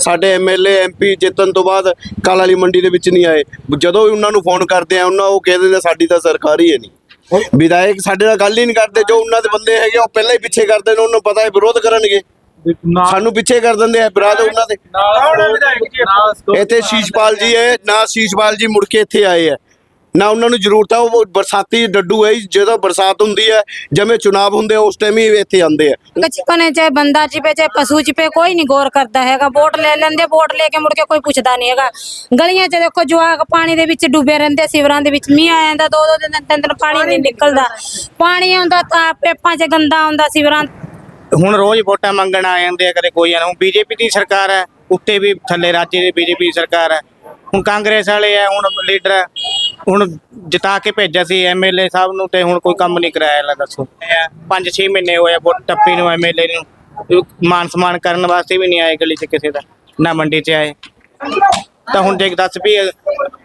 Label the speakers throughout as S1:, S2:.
S1: ਸਾਡੇ MLA MP ਜਿੱਤਣ ਤੋਂ ਬਾਅਦ ਕਾਲ ਵਾਲੀ ਮੰਡੀ ਦੇ ਵਿੱਚ ਨਹੀਂ ਆਏ। ਜਦੋਂ ਵੀ ਉਹਨਾਂ ਨੂੰ ਫੋਨ ਕਰਦੇ ਆ ਉਹਨਾਂ ਉਹ ਕਹਿੰਦੇ ਨੇ ਸਾਡੀ ਤਾਂ ਸਰਕਾਰ ਹੀ ਹੈ ਨਹੀਂ ਵਿਧਾਇਕ ਸਾਡੇ ਨਾਲ ਗੱਲ ਹੀ ਨਹੀਂ ਕਰਦੇ। ਜੋ ਉਹਨਾਂ ਦੇ ਬੰਦੇ ਹੈਗੇ ਉਹ ਪਹਿਲਾਂ ਹੀ ਪਿੱਛੇ ਕਰਦੇ ਨੇ ਉਹਨਾਂ ਪਤਾ ਹੈ ਵਿਰੋਧ ਕਰਨਗੇ। ਸਾਨੂੰ ਪਿੱਛੇ ਕਰ ਦਿੰਦੇ ਆ ਵਿਰਾਦ ਉਹਨਾਂ ਦੇ। ਇੱਥੇ ਸ਼ੀਸ਼ਪਾਲ ਜੀ ਹੈ ਨਾ ਸ਼ੀਸ਼ਪਾਲ ਜੀ ਮੁੜ ਕੇ ਇੱਥੇ ਆਏ ਹੈ ਨਾ ਉਹਨਾਂ ਨੂੰ ਜ਼ਰੂਰਤ ਹੈ ਉਹ ਬਰਸਾਤੀ ਡੱਡੂ ਹੈ ਜਦੋਂ ਬਰਸਾਤ ਹੁੰਦੀ ਹੈ ਜਿਵੇਂ ਚੁਣਾਵ ਹੁੰਦੇ ਆ, ਉਸ ਟਾਈਮ ਹੀ ਇੱਥੇ ਆਉਂਦੇ ਆ।
S2: ਕਚਕਨੇ ਚਾਹੇ ਬੰਦਾ ਚਿਪੇ ਚਾਹੇ ਪਸ਼ੂ ਚਿਪੇ ਕੋਈ ਨਹੀਂ ਗੌਰ ਕਰਦਾ ਹੈਗਾ ਵੋਟ ਲੈ ਲੈਂਦੇ ਵੋਟ ਲੈ ਕੇ ਮੁੜ ਕੇ ਕੋਈ ਪੁੱਛਦਾ ਨਹੀਂ ਹੈਗਾ। ਗਲੀਆਂ 'ਚ ਦੇਖੋ ਜਵਾਕ ਪਾਣੀ ਦੇ ਵਿੱਚ ਡੁੱਬੇ ਰਹਿੰਦੇ ਸਿਵਰਾਂ ਦੇ ਵਿੱਚ ਮੀਂਹ ਆ ਜਾਂਦਾ ਦੋ ਦੋ ਦਿਨ ਤਿੰਨ ਦਿਨ ਪਾਣੀ ਨਹੀਂ ਨਿਕਲਦਾ। ਪਾਣੀ ਆਉਂਦਾ ਤਾਂ ਪੇਪਾਂ 'ਚ ਗੰਦਾ ਆਉਂਦਾ ਸਿਵਰਾਂ
S3: ਹੁਣ ਰੋਜ਼ ਵੋਟਾਂ ਮੰਗਣ ਆ ਜਾਂਦੇ ਆ ਕਦੇ ਕੋਈ ਆ ਹੁਣ ਬੀਜੇਪੀ ਦੀ ਸਰਕਾਰ ਹੈ ਉੱਤੇ ਵੀ ਥੱਲੇ ਰਾਜੇ ਦੀ ਬੀਜੇਪੀ ਦੀ ਸਰਕਾਰ ਹੈ। ਹੁਣ ਕਾਂਗਰਸ ਵਾਲੇ ਆ ਹੁਣ ਲੀਡਰ ਹੈ। ਹੁਣ ਜਿਤਾ ਕੇ ਭੇਜਿਆ ਸੀ ਐਮਐਲਏ ਸਾਹਿਬ ਨੂੰ ਤੇ ਹੁਣ ਕੋਈ ਕੰਮ ਨਹੀਂ ਕਰਾਇਆ ਲਾ ਦੱਸੋ। 5-6 ਮਹੀਨੇ ਹੋਏ ਵੋਟ ਟੱਪੀ ਨੂੰ ਐਮਐਲਏ ਨੂੰ। ਮਾਨ ਸਨਮਾਨ ਕਰਨ ਵਾਸਤੇ ਵੀ ਨਹੀਂ ਆਏ ਗਲੀ 'ਚ ਕਿਸੇ ਦਾ, ਨਾ ਮੰਡੀ 'ਚ ਆਏ। ਤਾਂ ਹੁਣ ਦੇਖ ਦੱਸ ਵੀ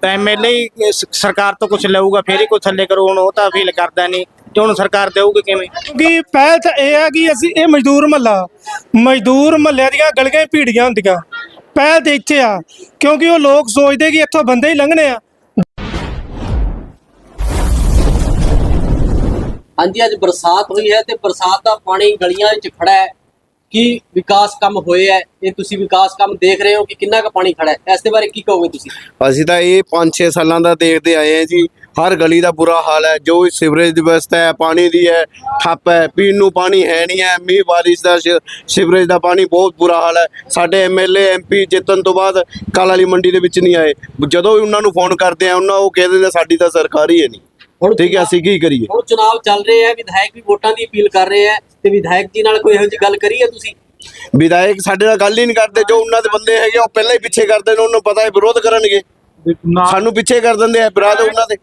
S3: ਐਮਐਲਏ ਸਰਕਾਰ ਤੋਂ ਕੁਝ ਲਊਗਾ, ਫੇਰ ਹੀ ਕੋਈ ਥੱਲੇ ਕਰੂ, ਹੁਣ ਉਹ ਤਾਂ ਫੀਲ ਕਰਦਾ ਨਹੀਂ। ਤੇ ਹੁਣ ਸਰਕਾਰ ਦੇਊਗੀ ਕਿਵੇਂ?
S4: ਕਿਉਂਕਿ ਪਹਿਲ ਤਾਂ ਇਹ ਹੈ ਕਿ ਅਸੀਂ ਇਹ ਮਜ਼ਦੂਰ ਮਹੱਲਾ, ਮਜ਼ਦੂਰ ਮਹੱਲਿਆਂ ਦੀਆਂ ਗਲੀਆਂ ਭੀੜੀਆਂ ਹੁੰਦੀਆਂ। ਪਹਿਲ ਤੇ ਇੱਥੇ ਆ, ਕਿਉਂਕਿ ਉਹ ਲੋਕ ਸੋਚਦੇ ਕਿ ਇੱਥੋਂ ਬੰਦੇ ਹੀ ਲੰਘਣੇ ਆ।
S5: ਹਾਂਜੀ ਅੱਜ ਬਰਸਾਤ ਹੋਈ ਹੈ ਤੇ ਬਰਸਾਤ ਦਾ ਪਾਣੀ ਗਲੀਆਂ ਵਿੱਚ ਖੜਾ ਹੈ। ਕੀ ਵਿਕਾਸ ਕੰਮ ਹੋਏ ਹੈ? ਇਹ ਤੁਸੀਂ ਵਿਕਾਸ ਕੰਮ ਦੇਖ ਰਹੇ ਹੋ ਕਿ ਕਿੰਨਾ ਕੁ ਪਾਣੀ ਖੜਾ ਹੈ? ਇਸ ਦੇ ਬਾਰੇ ਕੀ ਕਹੋਗੇ ਤੁਸੀਂ?
S1: ਅਸੀਂ ਤਾਂ ਇਹ 5-6 ਸਾਲਾਂ ਦਾ ਦੇਖਦੇ ਆਏ ਹਾਂ ਜੀ। ਹਰ ਗਲੀ ਦਾ ਬੁਰਾ ਹਾਲ ਹੈ। ਜੋ ਸਿਵਰੇਜ ਦੀ ਵਿਵਸਥਾ ਹੈ, ਪਾਣੀ ਦੀ ਹੈ ਠੱਪ ਹੈ, ਪੀਣ ਨੂੰ ਪਾਣੀ ਹੈ ਨਹੀਂ ਹੈ। ਮੀਂਹ, ਬਾਰਿਸ਼ ਦਾ ਸ਼- ਸਿਵਰੇਜ ਦਾ ਪਾਣੀ ਬਹੁਤ ਬੁਰਾ ਹਾਲ ਹੈ। ਸਾਡੇ ਐਮਐਲਏ ਐਮਪੀ ਜਿੱਤਣ ਤੋਂ ਬਾਅਦ ਕਾਲ ਵਾਲੀ ਮੰਡੀ ਦੇ ਵਿੱਚ ਨਹੀਂ ਆਏ। ਜਦੋਂ ਵੀ ਉਹਨਾਂ ਨੂੰ ਫੋਨ ਕਰਦੇ ਆ, ਉਹਨਾਂ ਉਹ ਕਹਿੰਦੇ ਨੇ ਸਾਡੀ ਤਾਂ ਸਰਕਾਰ ਹੀ ਹੈ ਨਹੀਂ। ਠੀਕ ਹੈ ਅਸੀਂ ਕੀ ਕਰੀਏ?
S5: ਹੁਣ ਚੁਣਾਵ ਚੱਲ ਰਹੇ ਹੈ ਵਿਧਾਇਕ ਵੀ ਵੋਟਾਂ ਦੀ ਅਪੀਲ ਕਰ ਰਹੇ ਹੈ ਤੇ ਵਿਧਾਇਕ ਜੀ ਨਾਲ ਕੋਈ ਇਹੋ ਜਿਹੀ ਗੱਲ ਕਰੀ ਹੈ ਤੁਸੀਂ?
S1: ਵਿਧਾਇਕ ਸਾਡੇ ਨਾਲ ਗੱਲ ਹੀ ਨਹੀਂ ਕਰਦੇ ਜੋ ਉਹਨਾਂ ਦੇ ਬੰਦੇ ਹੈਗੇ ਉਹ ਪਹਿਲਾਂ ਹੀ ਪਿੱਛੇ ਕਰਦੇ ਨੇ ਉਹਨਾਂ ਪਤਾ ਹੈ ਵਿਰੋਧ ਕਰਨਗੇ। ਸਾਨੂੰ ਪਿੱਛੇ ਕਰ ਦਿੰਦੇ ਆ ਵਿਰਾਦ ਉਹਨਾਂ ਦੇ।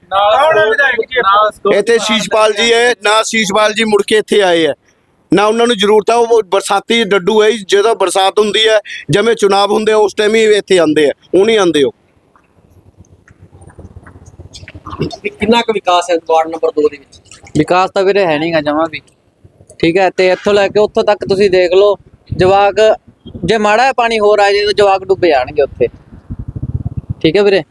S1: ਇੱਥੇ ਸ਼ੀਸ਼ਪਾਲ ਜੀ ਹੈ ਨਾ ਸ਼ੀਸ਼ਪਾਲ ਜੀ ਮੁੜ ਕੇ ਇੱਥੇ ਆਏ ਹੈ ਨਾ ਉਹਨਾਂ ਨੂੰ ਜ਼ਰੂਰਤ ਹੈ ਉਹ ਬਰਸਾਤੀ ਡੱਡੂ ਹੈ ਜਦੋਂ ਬਰਸਾਤ ਹੁੰਦੀ ਹੈ ਜਿਵੇਂ ਚੁਣਾਵ ਹੁੰਦੇ ਆ, ਉਸ ਟਾਈਮ ਹੀ ਇੱਥੇ ਆਉਂਦੇ ਆ ਉਹ ਨਹੀਂ ਆਉਂਦੇ ਉਹ।
S5: ਕਿੰਨਾ
S6: ਕੁ ਵਿਕਾਸ ਹੈ ਵਾਰਡ ਨੰਬਰ 2 ਦੇ ਵਿੱਚ?
S7: ਵਿਕਾਸ ਤਾਂ ਵੀਰੇ ਹੈ ਨਹੀਂਗਾ ਜਮਾ ਵੀ। ਠੀਕ ਹੈ ਤੇ ਇੱਥੋਂ ਲੈ ਕੇ ਉੱਥੋਂ ਤੱਕ ਤੁਸੀਂ ਦੇਖ ਲਓ ਜਵਾਕ ਜੇ ਮਾੜਾ ਜਿਹਾ ਪਾਣੀ ਹੋਰ ਆ ਜੇ ਤਾਂ ਜਵਾਕ ਡੁੱਬ ਜਾਣਗੇ ਉੱਥੇ। ਠੀਕ ਹੈ ਵੀਰੇ?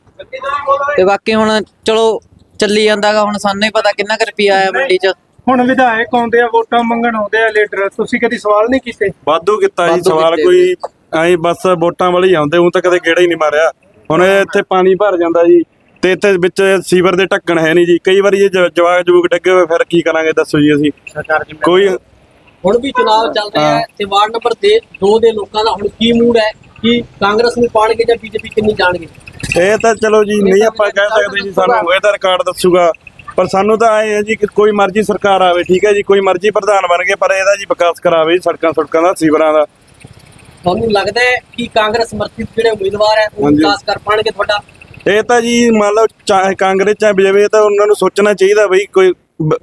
S7: ਤੇ ਬਾਕੀ ਹੁਣ ਚਲੋ ਚੱਲੀ ਜਾਂਦਾਗਾ ਹੁਣ ਸਾਨੂੰ ਹੀ ਪਤਾ ਕਿੰਨਾ ਕੁ ਰੁਪਿਆ ਆਇਆ ਮੰਡੀ 'ਚ।
S4: ਹੁਣ ਵਿਧਾਇਕ ਆਉਂਦੇ ਆ ਵੋਟਾਂ ਮੰਗਣ ਆਉਂਦੇ ਆ ਲੀਡਰ। ਤੁਸੀਂ ਕਦੀ ਸਵਾਲ ਨਹੀਂ ਕੀਤੇ?
S8: ਵਾਧੂ ਕੀਤਾ ਜੀ ਵਾਧੂ ਸਵਾਲ ਕੀਤੇ ਕੋਈ ਐਂ ਬਸ ਵੋਟਾਂ ਵਾਲੇ ਆਉਂਦੇ ਉਹ ਤਾਂ ਕਦੇ ਗੇੜਾ ਹੀ ਨਹੀਂ ਮਾਰਿਆ। ਹੁਣ ਇਹ ਇੱਥੇ ਪਾਣੀ ਭਰ ਜਾਂਦਾ ਜੀ। ਤੇ ਇੱਥੇ ਵਿੱਚ ਸੀਵਰ ਦੇ ਢੱਕਣ ਹੈ ਨਹੀਂ ਜੀ। ਕਈ ਵਾਰੀ ਇਹ ਜ- ਜਵਾਕ ਡੱਗੇ ਹੋਏ ਫਿਰ ਕੀ ਕਰਾਂਗੇ ਦੱਸੋ ਜੀ ਅਸੀਂ? ਕੋਈ
S5: ਹੁਣ ਵੀ ਚੁਣਾਵ ਚੱਲ ਰਿਹਾ ਹੈ। ਤੇ ਵਾਰਡ ਨੰਬਰ 2 ਦੇ ਲੋਕਾਂ ਦਾ ਹੁਣ ਕੀ ਮੂਡ ਹੈ? ਕਿ ਕਾਂਗਰਸ ਨੂੰ ਪਾਣਗੇ ਜਾਂ ਬੀਜੇਪੀ ਕਿੰਨੀ ਜਾਣਗੇ?
S8: ਇਹ ਤਾਂ ਚਲੋ ਜੀ ਨਹੀਂ ਆਪਾਂ ਕਹਿ ਸਕਦੇ ਜੀ ਸਾਨੂੰ ਇਹਦਾ ਰਿਕਾਰਡ ਦੱਸੂਗਾ। ਪਰ ਸਾਨੂੰ ਤਾਂ ਐ ਹੈ ਜੀ ਕਿ ਕੋਈ ਮਰਜ਼ੀ ਸਰਕਾਰ ਆਵੇ ਠੀਕ ਹੈ ਜੀ? ਕੋਈ ਮਰਜ਼ੀ ਪ੍ਰਧਾਨ ਬਣ ਕੇ ਪਰ ਇਹਦਾ ਜੀ ਵਿਕਾਸ ਕਰਾਵੇ ਜੀ ਸੜਕਾਂ ਸੁੜਕਾਂ ਦਾ ਸੀਵਰਾਂ ਦਾ।
S5: ਤੁਹਾਨੂੰ ਲੱਗਦਾ ਹੈ ਕਿ ਕਾਂਗਰਸ ਸਮਰਥਿਤ ਜਿਹੜੇ ਉਮੀਦਵਾਰ ਹੈ
S8: ਉਹ ਹਾਂਜੀ। ਵਿਕਾਸ
S5: ਕਰ ਪਾਣਗੇ ਤੁਹਾਡਾ?
S8: ਇਹ ਤਾਂ ਜੀ ਮੰਨ ਲਓ ਚਾਹੇ ਕਾਂਗਰਸ ਚਾਹੇ ਬੀਜੇਪੀ ਤਾਂ ਉਹਨਾਂ ਨੂੰ ਸੋਚਣਾ ਚਾਹੀਦਾ ਬਈ ਕੋਈ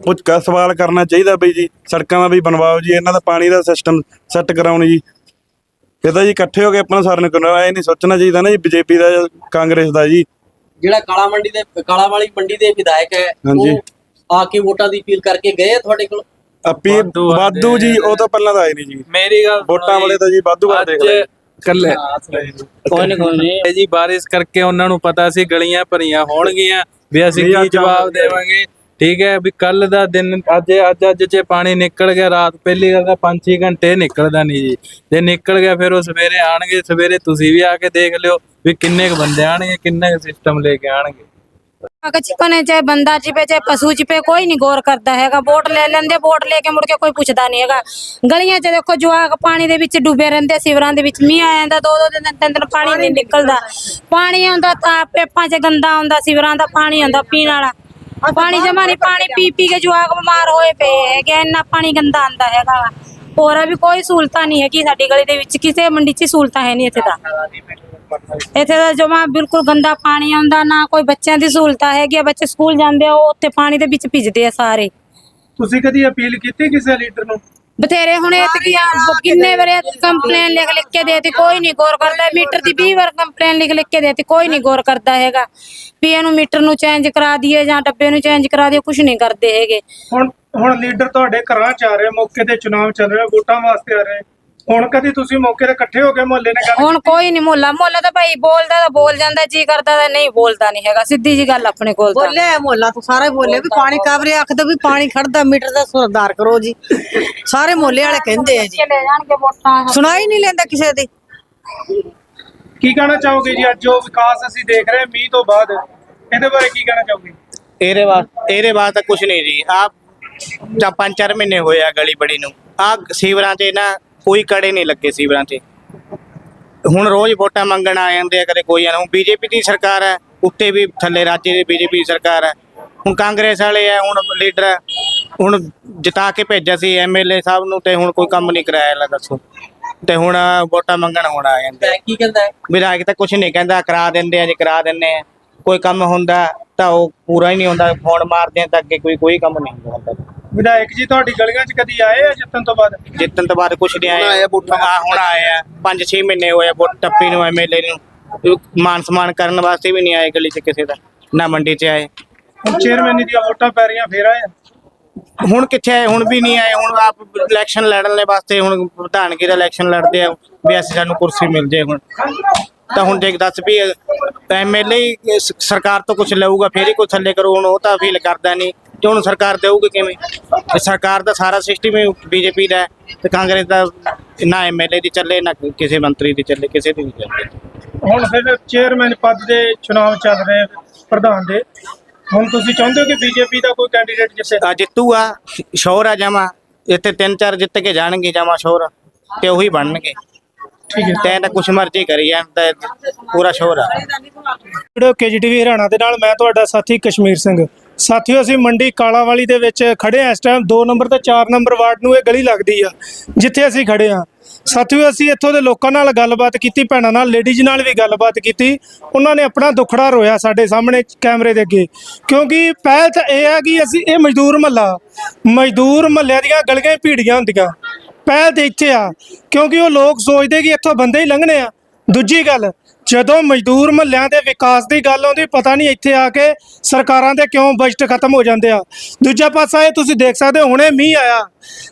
S8: ਪੁੱਛ ਕੇ ਸਵਾਲ ਕਰਨਾ ਚਾਹੀਦਾ ਬਈ ਜੀ ਸੜਕਾਂ ਦਾ ਵੀ ਬਣਵਾਓ ਜੀ ਇਹਨਾਂ ਦਾ ਪਾਣੀ ਦਾ ਸਿਸਟਮ ਸੈੱਟ ਕਰਾਉਣ ਜੀ। ਇਹ ਤਾਂ ਜੀ ਇਕੱਠੇ ਹੋ ਕੇ ਆਪਾਂ ਸਾਰਿਆਂ ਨੂੰ ਕਰਨਾ ਇਹ ਨਹੀਂ ਸੋਚਣਾ ਚਾਹੀਦਾ ਨਾ ਜੀ ਬੀਜੇਪੀ ਦਾ ਜਾਂ ਕਾਂਗਰਸ ਦਾ ਜੀ।
S5: ਜਿਹੜਾ ਕਾਲਾ ਮੰਡੀ ਦੇ ਕਾਲਾ ਵਾਲੀ ਮੰਡੀ ਦੇ ਵਿਧਾਇਕ ਹੈ
S8: ਹਾਂਜੀ। ਉਹ
S5: ਆ ਕੇ ਵੋਟਾਂ ਦੀ ਅਪੀਲ ਕਰਕੇ ਗਏ ਆ ਤੁਹਾਡੇ ਕੋਲ?
S8: ਅੱਪੀ ਵਾਧੂ ਜੀ। ਉਹ ਤਾਂ ਪਹਿਲਾਂ ਤਾਂ ਆਏ ਨਹੀਂ ਜੀ।
S6: ਮੇਰੀ ਗੱਲ
S8: ਵੋਟਾਂ ਵਾਲੇ ਤਾਂ ਜੀ ਵਾਧੂ ਵਾਰ ਦੇਖ ਲਏ।
S6: ਕੱਲੇ ਕੋਈ ਨਹੀਂ ਕੋਈ ਨਹੀਂ ਜੀ ਬਾਰਿਸ਼ ਕਰਕੇ ਉਹਨਾਂ ਨੂੰ ਪਤਾ ਸੀ ਗਲੀਆਂ ਭਰੀਆਂ ਹੋਣਗੀਆਂ ਵੀ ਅਸੀਂ
S8: ਕੀ ਜਵਾਬ ਦੇਵਾਂਗੇ।
S9: ਠੀਕ ਹੈ ਵੀ ਕੱਲ ਦਾ ਦਿਨ ਅੱਜ ਅੱਜ ਅੱਜ ਚ ਪਾਣੀ ਨਿਕਲ ਗਿਆ ਰਾਤ ਪਹਿਲੀ ਗੱਲ ਤਾਂ 5-6 ਘੰਟੇ ਨਿਕਲਦਾ ਨਹੀਂ ਜੀ। ਜੇ ਨਿਕਲ ਗਿਆ ਫਿਰ ਉਹ ਸਵੇਰੇ ਆਣਗੇ ਸਵੇਰੇ ਤੁਸੀਂ ਵੀ ਆ ਕੇ ਦੇਖ ਲਿਓ ਵੀ ਕਿੰਨੇ ਕੁ ਬੰਦੇ ਆਣਗੇ ਕਿੰਨੇ ਕੁ ਸਿਸਟਮ ਲੈ ਕੇ ਆਣਗੇ।
S2: ਕਚਕਨੇ ਚਾਹੇ ਬੰਦਾ ਚਿਪੇ ਚਾਹੇ ਪਸ਼ੂ ਚਿਪੇ ਕੋਈ ਨਹੀਂ ਗੌਰ ਕਰਦਾ ਹੈਗਾ। ਵੋਟ ਲੈ ਲੈਂਦੇ, ਵੋਟ ਲੈ ਕੇ ਮੁੜ ਕੇ ਕੋਈ ਪੁੱਛਦਾ ਨਹੀਂ ਹੈਗਾ। ਗਲੀਆਂ 'ਚ ਦੇਖੋ ਜਵਾਕ ਪਾਣੀ ਦੇ ਵਿੱਚ ਡੁੱਬੇ ਰਹਿੰਦੇ, ਸਿਵਰਾਂ ਦੇ ਵਿੱਚ ਮੀਂਹ ਆ ਜਾਂਦਾ, ਦੋ ਦੋ ਦਿਨ ਤਿੰਨ ਦਿਨ ਪਾਣੀ ਨਹੀਂ ਨਿਕਲਦਾ। ਪਾਣੀ ਆਉਂਦਾ ਤਾਂ ਪੇਪਾਂ 'ਚ ਗੰਦਾ ਆਉਂਦਾ ਸਿਵਰਾਂ ਦਾ ਪਾਣੀ ਆਉਂਦਾ ਪੀਣ ਵਾਲਾ। ਪਾਣੀ ਜਮਾ ਨਹੀਂ, ਪਾਣੀ ਪੀ ਪੀ ਕੇ ਜਵਾਕ ਬਿਮਾਰ ਹੋਏ ਪਏ ਹੈਗੇ, ਇੰਨਾ ਪਾਣੀ ਗੰਦਾ ਆਉਂਦਾ ਹੈਗਾ ਵਾ। ਹੋਰ ਵੀ ਕੋਈ ਸਹੂਲਤਾਂ ਨਹੀਂ ਹੈਗੀ ਸਾਡੀ ਗਲੀ ਦੇ ਵਿੱਚ, ਕਿਸੇ ਮੰਡੀ 'ਚ ਸਹੂਲਤਾਂ ਹੈ ਨਹੀਂ ਇੱਥੇ ਤਾਂ। ਇੱਥੇ ਤਾਂ ਜਮਾ ਬਿਲਕੁਲ ਗੰਦਾ ਪਾਣੀ ਆਉਂਦਾ ਨਾ ਕੋਈ ਬੱਚਿਆਂ ਦੀ ਸਹੂਲਤਾਂ ਹੈਗੀ ਆ, ਬੱਚੇ ਸਕੂਲ ਜਾਂਦੇ ਆ ਉਹ ਉੱਥੇ ਪਾਣੀ ਦੇ ਵਿੱਚ ਭਿੱਜਦੇ ਆ ਸਾਰੇ।
S4: ਤੁਸੀਂ ਕਦੀ ਅਪੀਲ ਕੀਤੀ ਕਿਸੇ ਲੀਡਰ ਨੂੰ?
S2: ਬਥੇਰੇ ਹੁਣ ਇਹ ਤੇ ਕੀ ਆ, ਕਿੰਨੇ ਵਾਰੇ ਕੰਪਲੇਨ ਲਿਖ ਲਿਖ ਕੇ ਦੇਤੀ ਕੋਈ ਨਹੀਂ ਗੌਰ ਕਰਦਾ ਮੀਟਰ ਦੀ 20 ਵਾਰ ਕੰਪਲੇਨ ਲਿਖ ਲਿਖ ਕੇ ਦੇਤੀ ਕੋਈ ਨਹੀਂ ਗੌਰ ਕਰਦਾ ਹੈਗਾ। ਵੀ ਇਹਨੂੰ ਮੀਟਰ ਨੂੰ ਚੇਂਜ ਕਰਾ ਦਈਏ ਜਾਂ ਡੱਬੇ ਨੂੰ ਚੇਂਜ ਕਰਾ ਦਈਏ ਕੁਝ ਨਹੀਂ ਕਰਦੇ ਹੈਗੇ।
S4: ਹੁਣ ਹੁਣ ਲੀਡਰ ਤੁਹਾਡੇ ਘਰਾਂ ਚ ਆ ਰਹੇ ਮੌਕੇ ਤੇ ਚੁਣਾਵ ਚੱਲ ਰਿਹਾ ਵੋਟਾਂ ਵਾਸਤੇ ਆ ਰਹੇ ਹੁਣ ਕਦੀ ਤੁਸੀਂ ਮੌਕੇ ਤੇ ਇਕੱਠੇ ਹੋ ਕੇ ਮੁਹੱਲੇ ਨੇ ਗੱਲ
S2: ਹੁਣ ਕੋਈ ਨਹੀਂ ਮੁੱਲਾ ਮੁੱਲਾ ਤਾਂ ਭਾਈ ਬੋਲਦਾ ਤਾਂ ਬੋਲ ਜਾਂਦਾ ਜੀ ਕਰਦਾ ਤਾਂ ਨਹੀਂ ਬੋਲਦਾ ਨਹੀਂ ਹੈਗਾ ਸਿੱਧੀ ਜੀ ਗੱਲ ਆਪਣੇ ਕੋਲ ਤਾਂ। ਬੋਲੇ
S10: ਮੁਹੱਲਾ ਤੋਂ ਸਾਰੇ ਬੋਲੇ ਵੀ ਪਾਣੀ ਕਾਬਰੇ ਆਖਦੇ ਵੀ ਪਾਣੀ ਖੜਦਾ ਮੀਟਰ ਦਾ ਸੁਧਾਰ ਕਰੋ ਜੀ। ਸਾਰੇ ਮੁਹੱਲੇ ਵਾਲੇ ਕਹਿੰਦੇ ਆ ਜੀ।
S2: ਲੈ ਜਾਣਗੇ ਵੋਟਾਂ। ਸੁਣਾਈ ਨਹੀਂ
S10: ਲੈਂਦਾ ਕਿਸੇ ਦੀ।
S4: ਕੀ ਕਹਿਣਾ ਚਾਹੋਗੇ ਜੀ? ਅੱਜ ਜੋ ਵਿਕਾਸ ਅਸੀਂ ਦੇਖ ਰਹੇ ਮੀਂਹ ਤੋਂ ਬਾਅਦ ਇਹਦੇ ਬਾਰੇ ਕੀ ਕਹਿਣਾ ਚਾਹੋਗੇ?
S3: ਇਹਦੇ ਬਾਅਦ
S11: ਇਹਦੇ
S3: ਬਾਅਦ ਤਾਂ ਕੁਝ ਨਹੀਂ ਜੀ। ਆ ਜਾਂ ਪੰਜ ਚਾਰ ਮਹੀਨੇ ਹੋਏ ਆ ਗਲੀ ਬੜੀ ਨੂੰ। ਆ ਸੀਵਰਾਂ 'ਚ ਨਾ ਕੋਈ ਕੜੇ ਨਹੀਂ ਲੱਗੇ ਸੀਵਰਾਂ 'ਚ ਹੁਣ ਰੋਜ਼ ਵੋਟਾਂ ਮੰਗਣ ਆ ਜਾਂਦੇ ਆ ਕਦੇ ਕੋਈ ਆ ਬੀਜੇਪੀ ਦੀ ਸਰਕਾਰ ਹੈ ਉੱਤੇ ਵੀ ਥੱਲੇ ਰਾਜੇ ਦੀ ਬੀਜੇਪੀ ਸਰਕਾਰ ਹੈ। ਹੁਣ ਕਾਂਗਰਸ ਵਾਲੇ ਆ ਹੁਣ ਲੀਡਰ ਹੁਣ ਜਿਤਾ ਕੇ ਭੇਜਿਆ ਸੀ ਐਮਐਲਏ ਸਾਹਿਬ ਨੂੰ ਤੇ ਹੁਣ ਕੋਈ ਕੰਮ ਨਹੀਂ ਕਰਾਇਆ ਲੈ ਦੱਸੋ ਤੇ ਹੁਣ ਵੋਟਾਂ ਮੰਗਣ ਹੁਣ ਆ ਜਾਂਦੇ ਆ।
S5: ਕੀ ਕਹਿੰਦਾ ਹੈ?
S3: ਵਿਧਾਇਕ ਤਾਂ ਕੁਝ ਨਹੀਂ ਕਹਿੰਦਾ ਕਰਾ ਦਿੰਦੇ ਆ ਜੀ ਕਰਾ ਦਿੰਦੇ ਆ। ਕੋਈ ਕੰਮ ਹੁੰਦਾ ਤਾਂ ਉਹ ਪੂਰਾ ਹੀ ਨਹੀਂ ਹੁੰਦਾ। ਫੋਨ ਮਾਰਦੇ ਆ ਤਾਂ ਅੱਗੇ ਕੋਈ ਕੋਈ ਕੰਮ ਨਹੀਂ ਹੁੰਦਾ।
S4: ਵਿਧਾਇਕ ਜੀ ਤੁਹਾਡੀ ਗਲੀਆਂ 'ਚ ਕਦੀ ਆਏ ਆ ਜਿੱਤਣ ਤੋਂ ਬਾਅਦ?
S3: ਜਿੱਤਣ ਤੋਂ ਬਾਅਦ ਕੁਝ ਨਹੀਂ ਆਇਆ
S1: ਆ ਹੁਣ ਆਏ
S3: ਆ। 5-6 ਮਹੀਨੇ ਹੋਏ ਆ ਟੱਪੀ ਨੂੰ ਐਮਐਲਏ ਨੂੰ। ਮਾਨ ਸਨਮਾਨ ਕਰਨ ਵਾਸਤੇ ਵੀ ਨਹੀਂ ਆਏ ਗਲੀ 'ਚ ਕਿਸੇ ਦਾ ਨਾ ਮੰਡੀ 'ਚ ਆਏ।
S4: ਚੇਅਰਮੈਨ ਦੀਆਂ ਵੋਟਾਂ ਪੈ ਰਹੀਆਂ ਫੇਰ ਆਏ।
S3: ਹੁਣ ਕਿੱਥੇ ਆਏ? ਹੁਣ ਵੀ ਨਹੀਂ ਆਏ। ਹੁਣ ਆਪ ਇਲੈਕਸ਼ਨ ਲੜਨ ਦੇ ਵਾਸਤੇ ਹੁਣ ਪ੍ਰਧਾਨਗੀ ਦਾ ਇਲੈਕਸ਼ਨ ਲੜਦੇ ਆ ਵੀ ਅਸੀਂ ਸਾਨੂੰ ਕੁਰਸੀ ਮਿਲ ਜੇ ਹੁਣ। ਤਾਂ ਹੁਣ ਜੇ ਦੱਸ ਵੀ ਐਮਐਲਏ ਸਰਕਾਰ ਤੋਂ ਕੁਝ ਲਊਗਾ ਫੇਰ ਹੀ ਕੋਈ ਥੱਲੇ ਕਰੂ। ਹੁਣ ਉਹ ਤਾਂ ਫੀਲ ਕਰਦਾ ਨਹੀਂ। ਤੇ ਹੁਣ ਸਰਕਾਰ ਦੇਊਗੀ ਕਿਵੇਂ? ਤੇ ਸਰਕਾਰ ਦਾ ਸਾਰਾ ਸਿਸਟਮ ਹੀ ਬੀਜੇਪੀ ਦਾ ਹੈ ਤੇ ਕਾਂਗਰਸ ਦਾ ਨਾ ਐਮਐਲਏ ਦੀ ਚੱਲੇ ਨਾ ਕਿਸੇ ਮੰਤਰੀ ਦੀ ਚੱਲੇ ਕਿਸੇ ਦੀ ਨਹੀਂ ਚੱਲੇ।
S4: ਹੁਣ ਫਿਰ ਚੇਅਰਮੈਨ ਪਦ ਦੇ ਚੁਣਾਵ ਚੱਲ ਰਹੇ ਪ੍ਰਧਾਨ ਦੇ। ਹੁਣ ਤੁਸੀਂ ਚਾਹੁੰਦੇ ਹੋ ਕਿ ਬੀਜੇਪੀ ਦਾ ਕੋਈ ਕੈਂਡੀਡੇਟ ਜਿੱਤੇ?
S3: ਆ ਜਿੱਤੂਗਾ ਸ਼ੋਰ ਆ ਜਮਾ। ਇੱਥੇ ਤਿੰਨ ਚਾਰ ਜਿੱਤ ਕੇ ਜਾਣਗੇ ਜਮਾ ਸ਼ੋਰ ਤੇ ਉਹੀ ਬਣਨਗੇ।
S4: ਠੀਕ ਹੈ।
S3: ਤੈਂ
S11: ਤਾਂ ਕੁਛ
S3: ਮਰਜ਼ੀ ਕਰੀ ਜਾਂ ਤਾਂ ਪੂਰਾ ਸ਼ੋਰ ਆ। ਵੀਡੀਓ
S4: ਕੇਜੀਟੀਵੀ ਹਰਿਆਣਾ ਦੇ ਨਾਲ ਮੈਂ ਤੁਹਾਡਾ ਸਾਥੀ ਕਸ਼ਮੀਰ ਸਿੰਘ। ਸਾਥੀਓ, ਅਸੀਂ ਮੰਡੀ ਕਾਲਾਵਾਲੀ ਦੇ ਵਿੱਚ ਖੜੇ ਆ ਇਸ ਟਾਈਮ 2 ਨੰਬਰ ਤੇ 4 ਨੰਬਰ ਵਾਰਡ ਨੂੰ ਇਹ ਗਲੀ ਲੱਗਦੀ ਆ, ਜਿੱਥੇ ਅਸੀਂ ਖੜੇ ਆ ਸਾਥੀਓ, ਅਸੀਂ ਇੱਥੋਂ ਦੇ ਲੋਕਾਂ ਨਾਲ ਗੱਲਬਾਤ ਕੀਤੀ, ਭੈਣਾਂ ਨਾਲ ਲੇਡੀਜ਼ ਨਾਲ ਵੀ ਗੱਲਬਾਤ ਕੀਤੀ। ਉਹਨਾਂ ਨੇ ਆਪਣਾ ਦੁੱਖੜਾ ਰੋਇਆ ਸਾਡੇ ਸਾਹਮਣੇ ਕੈਮਰੇ ਦੇ ਅੱਗੇ। ਕਿਉਂਕਿ ਪਹਿਲ ਤਾਂ ਇਹ ਆ ਕਿ ਅਸੀਂ, ਇਹ ਮਜ਼ਦੂਰ ਮਹੱਲਾ, ਮਜ਼ਦੂਰ ਮਹੱਲਿਆਂ ਦੀਆਂ ਗਲੀਆਂ ਹੀ ਭੀੜੀਆਂ ਹੁੰਦੀਆਂ। ਪਹਿਲ ਤੇ ਇੱਥੇ ਆ, ਕਿਉਂਕਿ ਉਹ ਲੋਕ ਸੋਚਦੇ ਕਿ ਇੱਥੋਂ ਬੰਦੇ ਹੀ ਲੰਘਣੇ ਆ। ਦੂਜੀ ਗੱਲ ਜਦੋਂ ਮਜ਼ਦੂਰ ਮਹੱਲਿਆਂ ਦੇ ਵਿਕਾਸ ਦੀ ਗੱਲ ਆਉਂਦੀ, ਪਤਾ ਨਹੀਂ ਇੱਥੇ ਆ ਕੇ ਸਰਕਾਰਾਂ ਦੇ ਕਿਉਂ ਬਜਟ ਖਤਮ ਹੋ ਜਾਂਦੇ ਆ। ਦੂਜਾ ਪਾਸਾ ਇਹ ਤੁਸੀਂ ਦੇਖ ਸਕਦੇ ਹੋ, ਹੁਣੇ ਮੀਂਹ ਆਇਆ।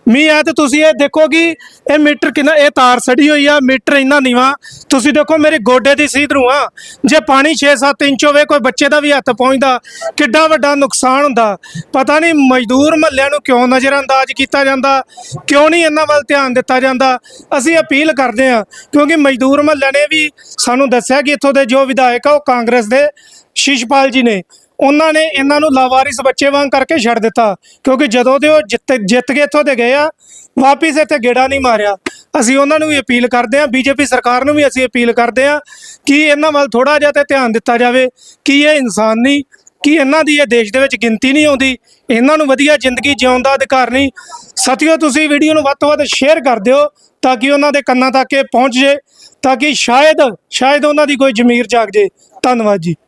S4: ਮੀਂਹ ਆ ਤੇ ਤੁਸੀਂ ਇਹ ਦੇਖੋ ਕਿ ਇਹ ਮੀਟਰ ਕਿੰਨਾ, ਇਹ ਤਾਰ ਸੜੀ ਹੋਈ ਆ, ਮੀਟਰ ਇੰਨਾ ਨੀਵਾ। ਤੁਸੀਂ ਦੇਖੋ, ਮੇਰੇ ਗੋਡੇ ਦੀ ਸੀਧਰੂ ਆ ਜੇ ਪਾਣੀ 6-7 ਇੰਚ ਹੋਵੇ, ਕੋਈ ਬੱਚੇ ਦਾ ਵੀ ਹੱਥ ਪਹੁੰਚਦਾ, ਕਿੱਡਾ ਵੱਡਾ ਨੁਕਸਾਨ ਹੁੰਦਾ। ਪਤਾ ਨਹੀਂ ਮਜ਼ਦੂਰ ਮਹੱਲਿਆਂ ਨੂੰ ਕਿਉਂ ਨਜ਼ਰਅੰਦਾਜ਼ ਕੀਤਾ ਜਾਂਦਾ, ਕਿਉਂ ਨਹੀਂ ਇਹਨਾਂ ਵੱਲ ਧਿਆਨ ਦਿੱਤਾ ਜਾਂਦਾ। ਅਸੀਂ ਅਪੀਲ ਕਰਦੇ ਹਾਂ, ਕਿਉਂਕਿ ਮਜ਼ਦੂਰ ਮਹੱਲਿਆਂ ਨੇ ਵੀ ਸਾਨੂੰ ਦੱਸਿਆ ਕਿ ਇੱਥੋਂ ਦੇ ਜੋ ਵਿਧਾਇਕ ਆ, ਉਹ ਕਾਂਗਰਸ ਦੇ, ਸ਼ਿਸ਼ਪਾਲ ਜੀ ਨੇ। ਉਹਨਾਂ ਨੇ ਇਹਨਾਂ ਨੂੰ ਲਾਵਾਰਿਸ ਬੱਚੇ ਵਾਂਗ ਕਰਕੇ ਛੱਡ ਦਿੱਤਾ, ਕਿਉਂਕਿ ਜਦੋਂ ਦੇ ਉਹ ਜਿੱਤ ਜਿੱਤ ਕੇ ਇੱਥੋਂ ਦੇ ਗਏ ਆ, ਵਾਪਿਸ ਇੱਥੇ ਗੇੜਾ ਨਹੀਂ ਮਾਰਿਆ। ਅਸੀਂ ਉਹਨਾਂ ਨੂੰ ਵੀ ਅਪੀਲ ਕਰਦੇ ਹਾਂ, ਬੀਜੇਪੀ ਸਰਕਾਰ ਨੂੰ ਵੀ ਅਸੀਂ ਅਪੀਲ ਕਰਦੇ ਹਾਂ ਕਿ ਇਹਨਾਂ ਵੱਲ ਥੋੜਾ ਜਿਹਾ ਤੇ ਧਿਆਨ ਦਿੱਤਾ ਜਾਵੇ ਕਿ ਇਹ ਇਨਸਾਨ ਨਹੀਂ, ਕਿ ਇਹਨਾਂ ਦੀ ਇਹ ਦੇਸ਼ ਦੇ ਵਿੱਚ ਗਿਣਤੀ ਨਹੀਂ ਆਉਂਦੀ, ਇਹਨਾਂ ਨੂੰ ਵਧੀਆ ਜ਼ਿੰਦਗੀ ਜਿਉਣ ਦਾ ਅਧਿਕਾਰ ਨਹੀਂ। ਸਾਥੀਓ, ਤੁਸੀਂ ਵੀਡੀਓ ਨੂੰ ਵੱਧ ਤੋਂ ਵੱਧ ਸ਼ੇਅਰ ਕਰ ਦਿਓ ਤਾਂ ਕਿ ਉਹਨਾਂ ਦੇ ਕੰਨਾਂ ਤੱਕ ਇਹ ਪਹੁੰਚ ਜੇ ਤਾਂ ਕਿ ਸ਼ਾਇਦ ਸ਼ਾਇਦ ਉਹਨਾਂ ਦੀ ਕੋਈ ਜ਼ਮੀਰ ਜਾਗ ਜੇ ਧੰਨਵਾਦ ਜੀ।